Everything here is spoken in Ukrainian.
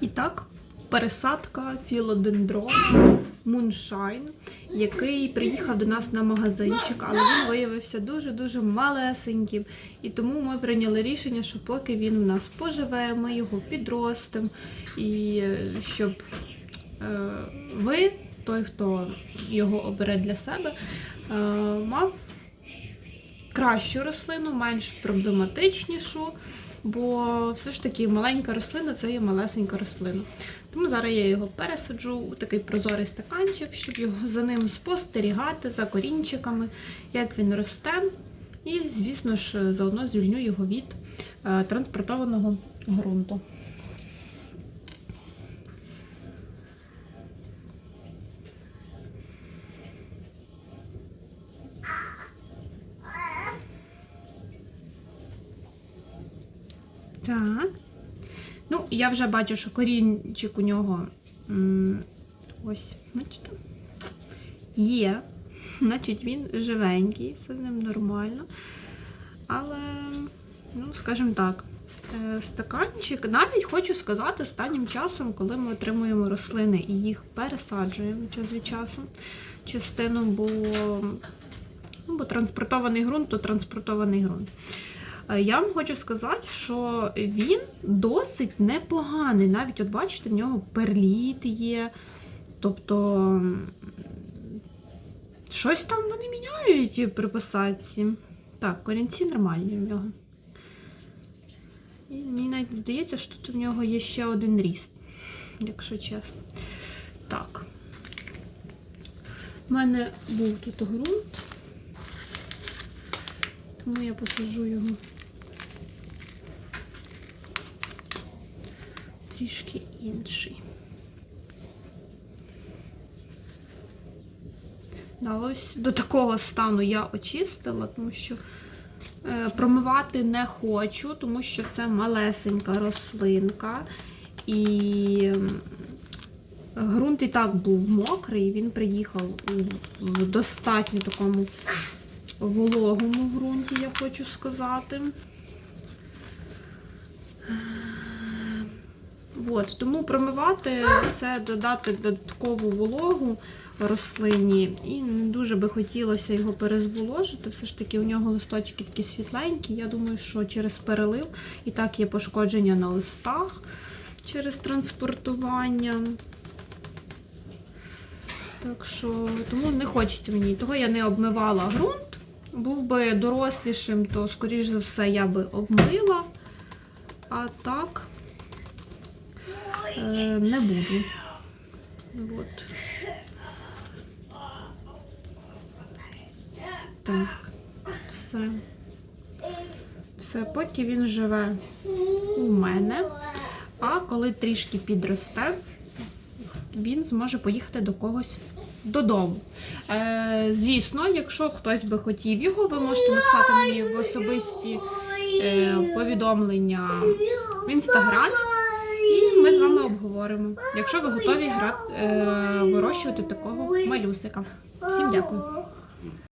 І так, пересадка філодендрона Moonshine, який приїхав до нас на магазинчик, але він виявився дуже-дуже малесеньким. І тому ми прийняли рішення, що поки він у нас поживе, ми його підростимо. І е, щоб е, ви, той, хто його обере для себе, е, мав кращу рослину, менш проблематичнішу, бо все ж таки маленька рослина це є малесенька рослина. Тому зараз я його пересаджу у такий прозорий стаканчик, щоб його за ним спостерігати, за корінчиками, як він росте. І, звісно ж, заодно звільню його від е, транспортованого ґрунту. Так. Ну, я вже бачу, що корінчик у нього ось, бачите, є. Значить, він живенький, все з ним нормально. Але, ну, скажімо так, е, стаканчик, навіть хочу сказати, останнім часом, коли ми отримуємо рослини і їх пересаджуємо час від часу, частину, бо, ну, бо транспортований ґрунт, то транспортований ґрунт. Е, Я вам хочу сказати, що він досить непоганий. Навіть, от бачите, в нього перліт є. Тобто щось там вони міняють при посадці. Так, корінці нормальні в нього. І мені навіть здається, що тут у нього є ще один ріст, якщо чесно. Так. У мене був тут ґрунт, тому я посаджу його трішки інший. Да, ось до такого стану я очистила, тому що е, промивати не хочу, тому що це малесенька рослинка. І ґрунт і так був мокрий, він приїхав в достатньо такому вологому ґрунті, я хочу сказати. От, тому промивати це додати додаткову вологу рослині. І не дуже би хотілося його перезволожити. Все ж таки у нього листочки такі світленькі. Я думаю, що через перелив і так є пошкодження на листах через транспортування. Так що, тому не хочеться мені. Того я не обмивала ґрунт. Був би дорослішим, то, скоріш за все, я би обмила. А так е, не буду. От. Так, все. Все, поки він живе у мене. А коли трішки підросте, він зможе поїхати до когось додому. Е, звісно, якщо хтось би хотів його, ви можете написати мені в особисті е, повідомлення в інстаграмі. І ми з вами обговоримо, якщо ви готові гра... е, вирощувати такого малюсика. Всім дякую.